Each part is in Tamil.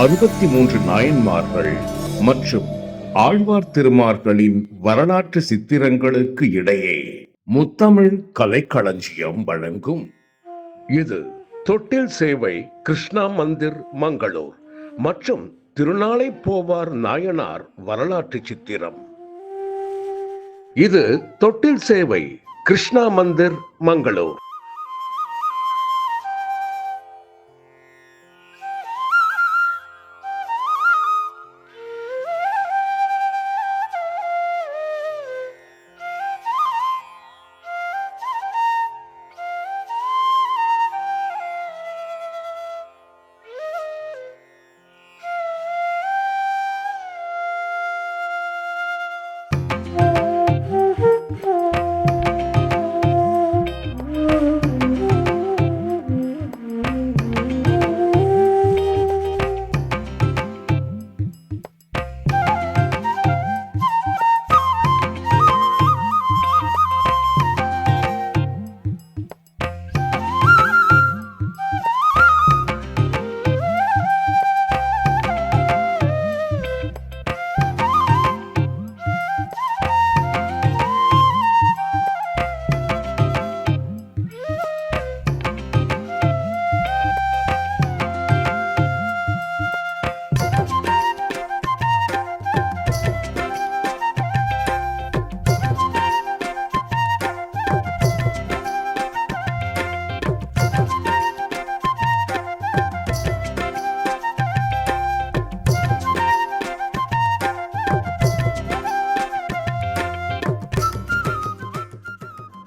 அறுபத்தி மூன்று நாயன்மார்கள் மற்றும் ஆழ்வார் திருமார்களின் வரலாற்று சித்திரங்களுக்கு இடையே முத்தமிழ் கலைக்களஞ்சியம் வழங்கும். இது தொட்டில் சேவை கிருஷ்ணா மந்திர் மங்களூர் மற்றும் திருநாளை போவார் நாயனார் வரலாற்று சித்திரம். இது தொட்டில் சேவை கிருஷ்ணா மந்திர் மங்களூர்.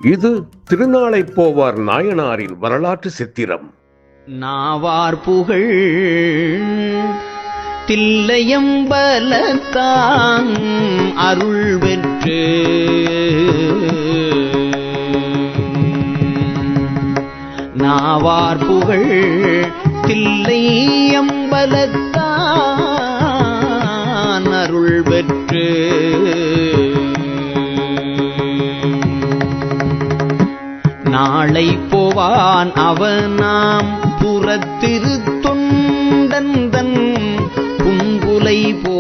இது திருநாளை போவார் நாயனாரின் வரலாற்று சித்திரம். நாவார் புகழ் தில்லையம்பலத்தான் அருள் பெற்று. நாவார் புகழ் தில்லையம்பலத்தான் அருள் பெற்று. நாளை போவான் அவனாம் புறத்திரு தொண்டந்தன் புங்குலை போ.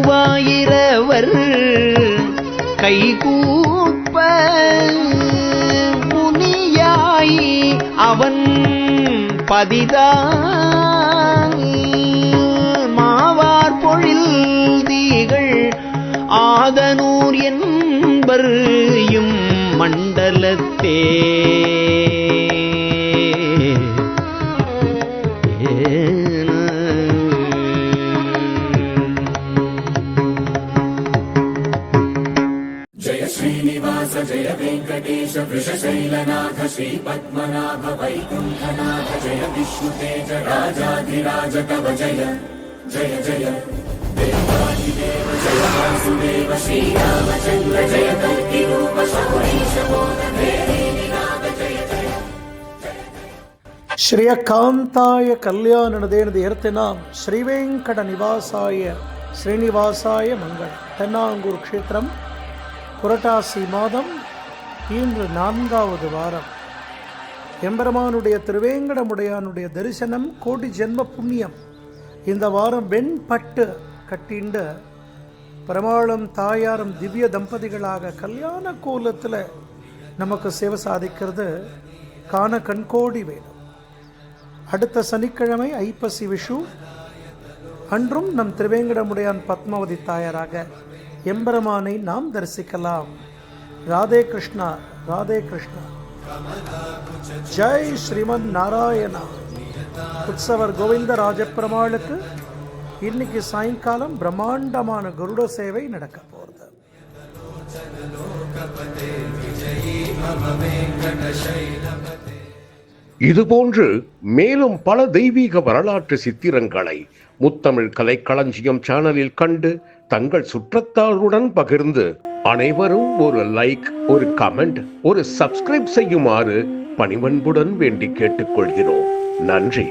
மூவாயிரவர் கைகூப்ப முனியாய் அவன் பதிதான் ஆதனூர் என்பர் இம் மண்டலத்தே जय श्रीनिवास जय वेङ्कटेश वृषशैलनाथ श्रीपद्मनाभ वैकुण्ठनाथ जय विष्णुतेज राजाधिराज कव जय जय जय देवादिदेव जय वासुदेव श्रीरामचन्द्र जय कल्किरूप शौरीश बोध देवीनाथ जय जय ಶ್ರೇಯಕಾಂತಾಯ ಕಲ್ಯಾಣನದೇನದು ಎರ್ತಿನಾಂ ಶ್ರೀವೆಂಕಟ நிவாசாய ஸ்ரீனிவாசாய மங்கள தென்னாங்கூர் க்ஷேத்திரம் புரட்டாசி மாதம் இன்று நான்காவது வாரம் எம்பெருமானுடைய திருவேங்கடமுடையானுடைய தரிசனம் கோடி ஜென்ம புண்ணியம் இந்த வாரம் வெண்பட்டு கட்டிண்ட பெருமாளும் தாயாரும் திவ்ய தம்பதிகளாக கல்யாண கோலத்தில் நமக்கு சேவை சாதிக்கிறது காண கண்கோடி வேணும். அடுத்த சனிக்கிழமை ஐப்பசி விஷு. அன்றும் நம் திருவேங்கடமுடையான் பத்மாவதி தாயாராக எம்பெருமானை நாம் தரிசிக்கலாம். ராதே கிருஷ்ணா ராதே கிருஷ்ணா. ஜெய் ஸ்ரீமன் நாராயணா. உற்சவர் கோவிந்த ராஜப்பெருமாளுக்கு இன்னைக்கு சாயங்காலம் பிரம்மாண்டமான கருட சேவை நடக்க போகிறது. இதுபோன்று மேலும் பல தெய்வீக வரலாற்று சித்திரங்களை முத்தமிழ் கலைக்களஞ்சியம் சேனலில் கண்டு தங்கள் சுற்றத்தாருடன் பகிர்ந்து அனைவரும் ஒரு லைக் ஒரு கமெண்ட் ஒரு சப்ஸ்கிரைப் செய்யுமாறு பணிவன்புடன் வேண்டி கேட்டுக்கொள்கிறோம். நன்றி.